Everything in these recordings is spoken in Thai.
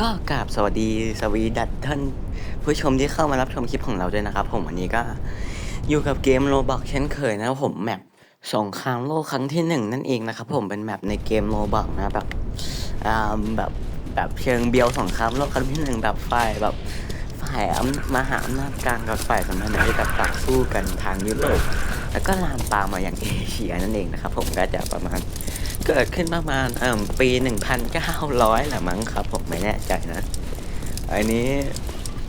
ก็กราบสวัสดีสวีดัตท่านผู้ชมที่เข้ามารับชมคลิปของเราด้วยนะครับ ผมวันนี้ก็อยู่กับเกมโ o บอกเช่นเคยนะครับผมแมปสงครามโลกครั้งที่หนึ่งนั่นเองนะครับผมเป็นแมปในเกมโ o บอกนะแบบอ่าแบบแบบเชิงเบียวสงครามโลกครั้งที่หนึ่งแบบฝ่ายแบบฝ่ายอำมหาอำนาจกลางกับฝ่ายสัมพันธ์ที่แบบต่างสู้กันทางยุโรปแล้วก็ลามปามมาอย่างเอเชียนั่นเองนะครับผมก็จะประมาณ เกิดขึ้นประมาณเอ่อปี 1,900แหละมั้งครับ ผมไม่แน่ใจนะ อันนี้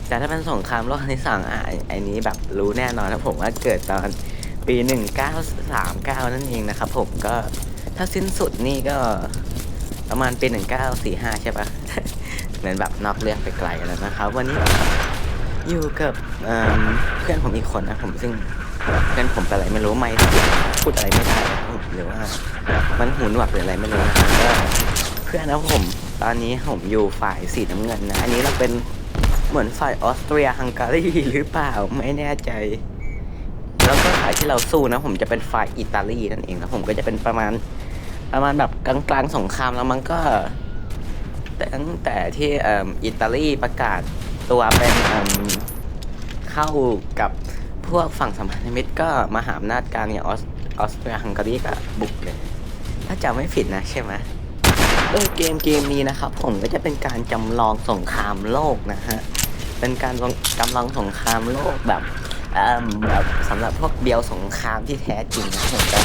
แต่ถ้าเป็นสงครามโลกครั้งที่สองอะไอ้ไอันนี้แบบรู้แน่นอนนะผมว่าเกิดตอนปี 1939 นั่นเองนะครับผมก็ถ้าสิ้นสุดนี่ก็ประมาณปี1945 ใช่ปะเหมือนแบบนอกเรื่องไปไกลแล้วนะครับ วันนี้อยู่กับเพื่อนผมอีกคนนะผมซึ่งเพื่อนผมเป็นอะไรไม่รู้ไม่พูดอะไรไม่ได้ หรือว่า มันหูหนวกหรืออะไรไม่รู้นะครับก็เพื่อนนะผม ตอนนี้ผมอยู่ฝ่ายสีน้ำเงินนะอันนี้เราเป็นเหมือนฝ่ายออสเตรียฮังการีหรือเปล่าไม่แน่ใจ แล้วก็ฝ่ายที่เราสู้นะ ผมจะเป็นฝ่ายอิตาลีนั่นเองนะผมก็จะเป็นประมาณประมาณแบบกลางๆสงครามแล้วมันก็ตั้งแต่ที่เอิ่มอิตาลีประกาศตัวเป็นเข้ากับพวกฝั่งสัมพันธมิตรก็มหาอำนาจกลางอย่างออส ออสเตรียฮังการีก็บุกเลยถ้าจำไม่ผิดนะใช่ไหมเออเกมเกมนี้นะครับ ผมก็จะเป็นการจำลองสงครามโลกนะฮะเป็นการจำลองสงครามโลกแบบแบบสำหรับพวกเบียวสงครามที่แท้จริงนะผมก็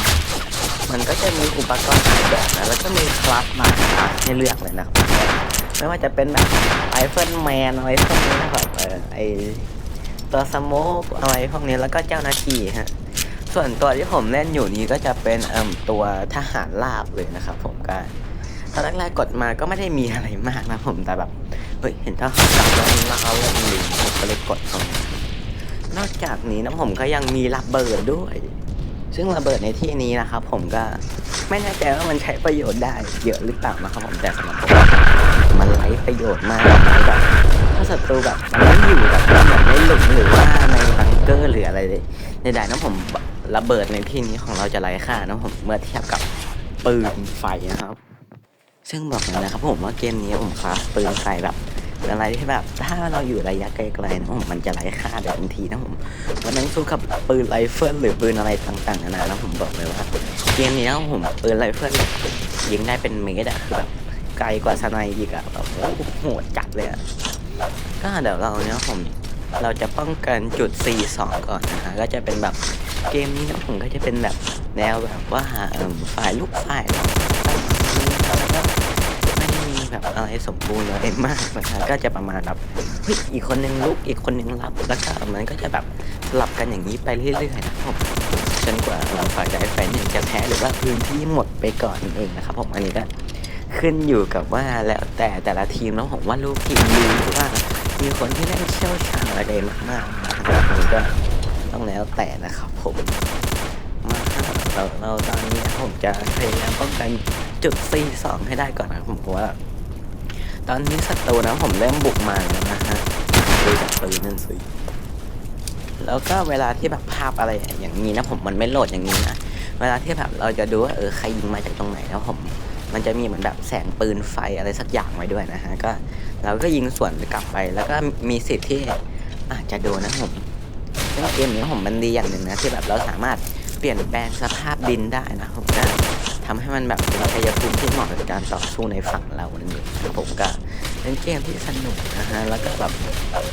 มันก็จะมีอุปกรณ์หลายแบบนะแล้วก็มีคลาสมาให้เลือกเลยนะครับไม่ว่าจะเป็นแบบไอเฟิลแมนอะไรพวกนี้นะแบบเออไอตัวสโมกอะไรพวกนี้แล้วก็เจ้าหน้าที่ฮะ ส่วนตัวที่ผมเล่นอยู่นี้ก็จะเป็นเอ่มตัวทหารลาบเลยนะครับ ผมก็ตอนแรกๆกดมาก็ไม่ได้มีอะไรมากนะผมแต่แบบเฮ้ยเห็นทหารลาบแล้วเราเล่นลิงผมก็เลยกดเขานอกจากนี้นะผมก็ยังมีระเบิดด้วย ซึ่งระเบิดในที่นี้นะครับ ผมก็ไม่แน่ใจว่ามันใช้ประโยชน์ได้เยอะหรือเปล่านะครับผมแต่สำหรับผมมันไร้ประโยชน์มากแบบถ้าศัตรูแบบมันไม่อยู่แบบแบบในหลุมหรือว่าในบังเกอร์หรืออะไรในใดๆนะผม ระเบิดในที่นี้ของเราจะไร้ค่านะผมเมื่อเทียบกับปืนไฟนะครับ ซึ่งบอกเลยนะครับผมว่าเกมนี้ผมคราฟปืนไฟแบบเป็นอะไรที่แบบ ถ้าเราอยู่ระยะไกลๆนะผมมันจะไร้ค่าแบบทันทีนะผมวันนั้นสู้กับปืนไรเฟิลหรือปืนอะไรต่างๆนานาแล้วผมบอกเลยว่าเกมนี้นะผมปืนไรเฟิลยิงได้เป็นเมตรอะคือแบบไกลกว่าสไนอีกอะแบบโอ้โหดจัดเลยอะก็เดี๋ยวเราเนี่ยผมเราจะป้องกันจุด C2 ก่อนนะฮะก็จะเป็นแบบ เกมนี้นะผมก็จะเป็นแบบแนวแบบว่าฝ่ายลูกฝ่ายราแล้วไม่ได้มีแบบอะไรสมบูรณ์อะไรมากนะฮะก็จะประมาณแบบเฮ้ยอีกคนหนึงลุกอีกคนหนึงรับ แล้วก็มันก็จะแบบสลับกันอย่างนี้ไปเรื่อยๆนะครับผมจนกว่าเราฝ่ายใดฝ่ายหนึ่งจะแพ้หรือว่าพื้นที่หมดไปก่อนนั่นเองนะครับผมอันนี้ก็ขึ้นอยู่กับว่าแล้วแต่แต่ละทีมแล้วผมว่าลูกทีมดีหรือว่ามีคนที่เล่นเชี่ยวชาญอะไรมากๆนะครับผมก็ ต้องแล้วแต่นะครับผมมาเราเราตอนนี้ผมจะพยายามป้องกันจุด C2 ให้ได้ก่อนนะผมว่า ตอนนี้ศัตรูนะผมเริ่มบุกมาแล้วนะฮะดูจากปืนนั่นสิแล้วก็เวลาที่แบบภาพอะไรอย่างนี้นะผมมันไม่โหลดอย่างนี้นะเวลาที่แบบเราจะดูว่าเออใครยิงมาจากตรงไหนแล้วผม มันจะมีเหมือนแบบแสงปืนไฟอะไรสักอย่างไว้ด้วยนะฮะก็เราก็ยิงสวนกลับไปแล้วก็มีสิทธิ์ที่อาจจะโดนนะผม ซึ่งเกมนี้ผมมันดีอย่างหนึ่งนะที่แบบเราสามารถเปลี่ยนแปลงสภาพดินได้นะผมก็ทำให้มันแบบเป็นชัยภูมิที่เหมาะกับการต่อสู้ในฝั่งเรานั่นเองผมก็เป็นเกมที่สนุกนะฮะแล้วก็แบบ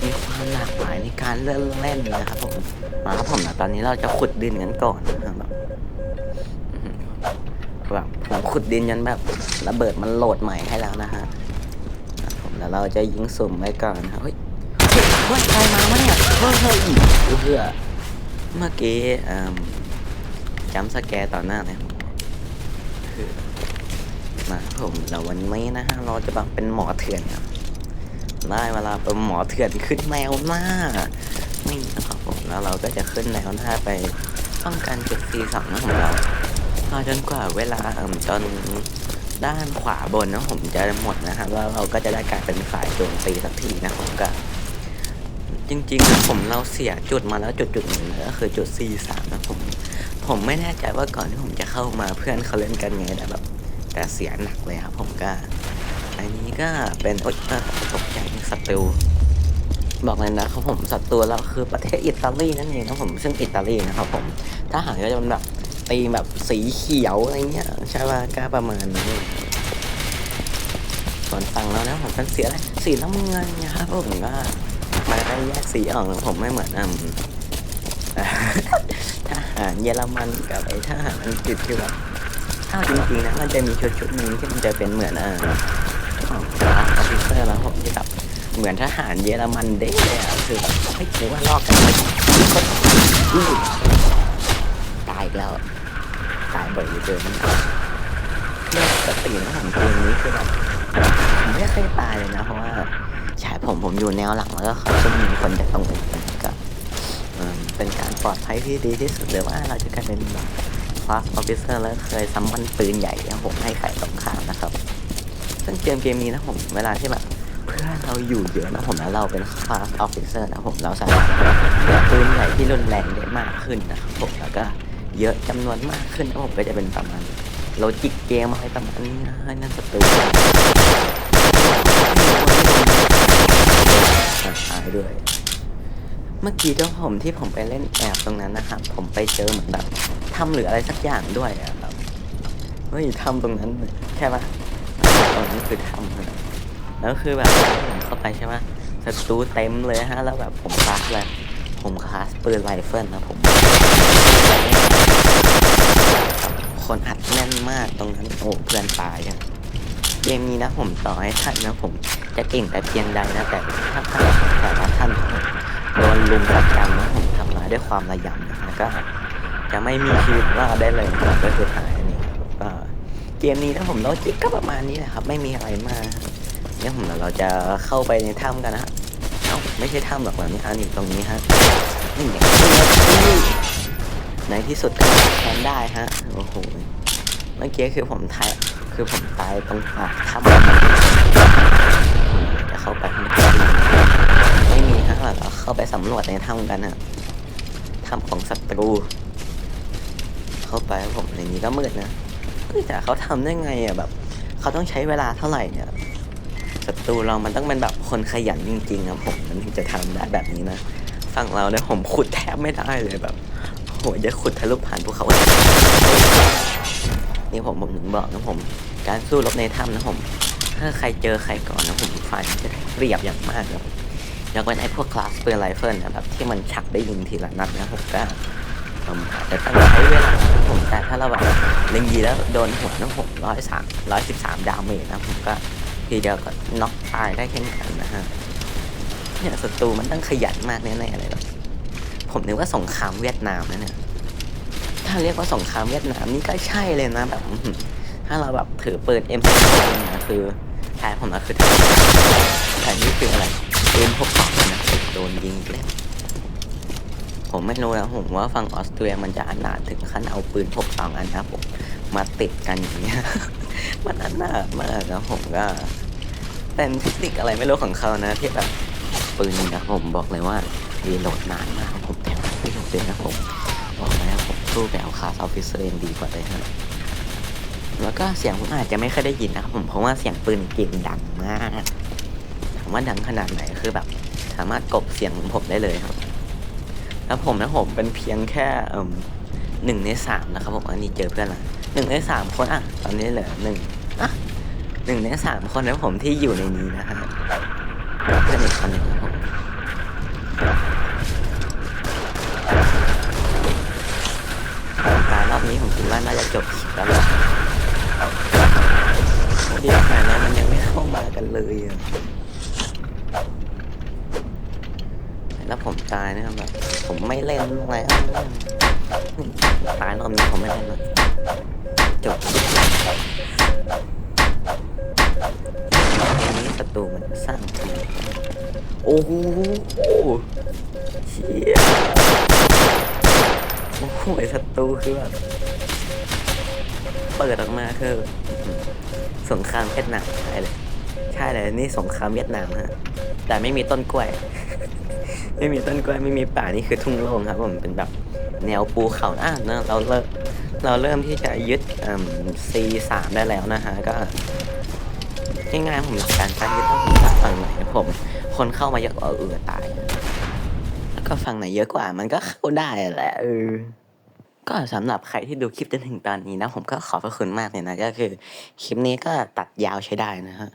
มีความหลากหลายในการเล่นเล่นนะครับผมมาครับผมนะตอนนี้เราจะขุดดินกันก่อนนะฮะแบบแบบผมขุดดินจนแบบระเบิดมันโหลดใหม่ให้แล้วนะฮะผมแล้วเราจะยิงสุ่มไว้ก่อนนะครับเฮ้ยเฮ้ยเฮ้ยใครมาวะ เฮ้ยเพื่อเมื่อกี้อืมจำสแกต่อหน้าเลยคือมาผมเราวันนี้นะฮะเราจะแบบเป็นหมอเถื่อนครับได้เวลาเป็นหมอเถื่อนขึ้นแนวหน้านี่นะครับผมแล้วเราก็จะขึ้นแนวหน้าไปป้องกันจุด C2 ของเรารอจนกว่าเวลาเอ่มตอนด้านขวาบนนะผมจะหมดนะครับแล้วเราก็จะได้กลายเป็นฝ่ายโจมตีสักทีนะผมก็ จริงๆผมเราเสียจุดมาแล้วจุดจุดหนึ่งก็คือจุด C3 นะผม ผมไม่แน่ใจว่าก่อนที่ผมจะเข้ามาเพื่อนเขาเล่นกันไงแต่แบบแต่เสียหนักเลยครับผมก็อันนี้ก็เป็นโอ๊ยเอ่อตกใจศัตรูบอกเลยนะครับผมศัตรูเราคือประเทศอิตาลีนั่นเองนะผมซึ่งอิตาลีนะครับผมทหารก็จะเป็นแบบตีแบบสีเขียวอะไรเงี้ยใช่ป่ะก็ประมาณนั้ส่วนฝั่งเรานะผมเป็นสีอะไรสีน้ำเงินนะครับผมก็ มาได้แยกสีออกนะผมไม่เหมือนอืมทหารเยอรมันกับไอ้ทหารอังกฤษคือแบบถ้าจริงๆนะมันจะมีชุดชุดๆหนึงที่มันจะเป็นเหมือนอ่อของคลาสออฟิเซอร์แล้วผมที่แบบเหมือนทหารเยอรมันเด้เลยอะคือแบบเฮ้ยหรือว่าลอกกันตายอีกแล้วตายบ่อยเหลือเกินเรื่องปกตินะผมเกมนี้คือแบบผมไม่เคยตายเลยนะเพราะว่า ผมผมอยู่แนวหลังแล้วก็เขาจะมีคนจะต้องเป็นกับเป็นการปลอดภัยที่ดีที่สุดหรือว่าเราจะกลายเป็นคลาสออฟฟิเซอร์แล้วเคยซัมมันปืนใหญ่นะผมให้ใครตรงข้ามนะครับ ซึ่งเกมเกมนี้นะผมเวลาที่แบบเพื่อเราอยู่เยอะนะผมแล้วเราเป็นคลาสออฟฟิเซอร์นะผมเราสามารถปืนใหญ่ที่รุนแรงได้มากขึ้นนะครับผมแล้วก็เยอะจำนวนมากขึ้นนะผมก็จะเป็นประมาณโลจิกเกมอะไรประมาณนี้นะนั่นศัต รูตายด้วย เมื่อกี้เจ้าผมที่ผมไปเล่นแอบตรงนั้นนะครับ ผมไปเจอเหมือนแบบทำหรืออะไรสักอย่างด้วยอะแบบเฮ้ยทำตรงนั้นใช่ปะตรงนั้นคือทำเลยแล้วคือแบบผมเข้าไปใช่ปะศัตรูเต็มเลยฮะ แล้วแบบผมคลาสเลยผมคลาสปืนไรเฟิลนะผมคนอัดแน่นมากตรงนั้นโอ้เพื่อนตายอะ เกมนี้นะผมต่อให้ท่านนะผมจะเก่งแต่เพียงใดนะแต่ถ้าท่านแต่ละท่านโดนลุมประจำนะผมทำร้ายด้วยความระยำนะก็จะไม่มีชีวิตรอดได้เลยนะครับก็คือหายนี่ก็เกมนี้นะผมโลจิกก็ประมาณนี้แหละครับ ไม่มีอะไรมากเนี่ยผมเราจะเข้าไปในถ้ำกันนะฮะเอ้าไม่ใช่ถ้ำหรอกนะนี่อันนี้ตรงนี้ฮะนี่อย่างนี้ในที่สุดก็แทนได้ฮะโอ้โหเมื่อกี้คือผมทาย คือผมตายตรงปากถ้ำจะเข้าไปข้างในไม่มีฮะเราเข้าไปสำรวจในถ้ำกันฮะถ้ำของศัตรู เข้าไปผมในนี้ก็มืดนะแต่เขาทำได้ไงอะแบบเขาต้องใช้เวลาเท่าไหร่เนี่ยศัตรูเรามันต้องเป็นแบบคนขยันจริงๆครับผมมันถึงจะทำได้แบบนี้นะฝั่งเราเนี่ยผมขุดแทบไม่ได้เลยแบบโหจะขุดทะลุผ่านภูเขา นี่ผมผมถึงบอกนะผม การสู้รบในถ้ำนะผม ถ้าใครเจอใครก่อนนะผมฝ่ายจะได้เรียบอย่างมากครับยกเว้นไอ้พวกคลาสเปืนไรเฟิลนะครับที่มันชักได้ยิงทีละนัดนะผมก็อืมอาจจะต้องใช้เวลานะผมแต่ถ้าเราแบบเล็งยีแล้วโดนหัวน้ำผมร้อยสามร้อยสิบสามดาเมจนะผมก็ทีเดียวก็น็อกตายได้เช่นกันนะฮะเนี่ยศัตรูมันต้องขยันมากแน่ๆเลยแบบผมนึกว่าสงครามเวียดนามนะเนี่ย ถ้าเรียกว่าสงครามเวียดนามนี่ก็ใช่เลยนะแบบถ้าเราแบบถือปืน M16 นะคือแทนผมนะคือแต่นี่คืออะไรปืนพกของนะโดนยิงอีกแล้วผมไม่รู้นะผมว่าฝั่งออสเตรียมันจะอนาถถึงขั้นเอาปืนพกสองอันนะผมมาติดกันอย่างเงี้ยมันอนาถมากนะผมก็เป็นเทคนิคอะไรไม่รู้ของเขานะที่แบบปืนนะผมบอกเลยว่ารีโหลดนานมากผมแถวไม่โหลดเลยนะผม ลูกแบบคลาสออฟฟิเซอร์ยังดีกว่าเลยฮะแล้วก็เสียงผมอาจจะไม่เคยได้ยินนะครับผมเพราะว่าเสียงปืนเก่งดังมากถามว่าดังขนาดไหนคือแบบ สามารถกบเสียงของผมได้เลยครับ แล้วผมนะผมเป็นเพียงแค่เอ่มหนึ่งในสามนะครับผมอันนี้เจอเพื่อนละหนึ่งในสามคนอะ ตอนนี้เหลือหนึ่งอะหนึ่งในสามคนนะผมที่อยู่ในนี้นะฮะเพื่อนอีกคนหนึ่งนะผม จบคลิปแล้วละเดี๋ยวกันแล้วมันยังไม่เข้ามากันเลยอะแล้วผมตายนะครับแบบผมไม่เล่นแล้วตายรอบนี้ผมไม่เล่นแล้วจบอันนี้ศัตรูมันสร้างทีโอ้โหเชี่ยโอ้โหศัตรูคือแบบ เปิดออกมาคือสงครามเวียดนามใช่เลยใช่เลยนี่สงครามเวียดนามฮะแต่ไม่มีต้นกล้วย ไม่มีต้นกล้วยไม่มีป่านี่คือทุ่งโล่งครับผมเป็นแบบแนวภูเขาอะเนะเราเริ่มเราเริ่มที่จะยึดซีสามได้แล้วนะฮะก็ง่ายๆผมหลักการตั้งยึดต้องผมถ้าฝั่งไหนผม คนเข้ามาเยอะกว่าเออตาย แล้วก็ฝั่งไหนเยอะกว่ามันก็เข้าได้แหละเออ ก็สำหรับใครที่ดูคลิปจนถึงตอนนี้นะ ผมก็ขอบพระคุณมากเลยนะ ก็คือคลิปนี้ก็ตัดยาวใช้ได้นะฮะ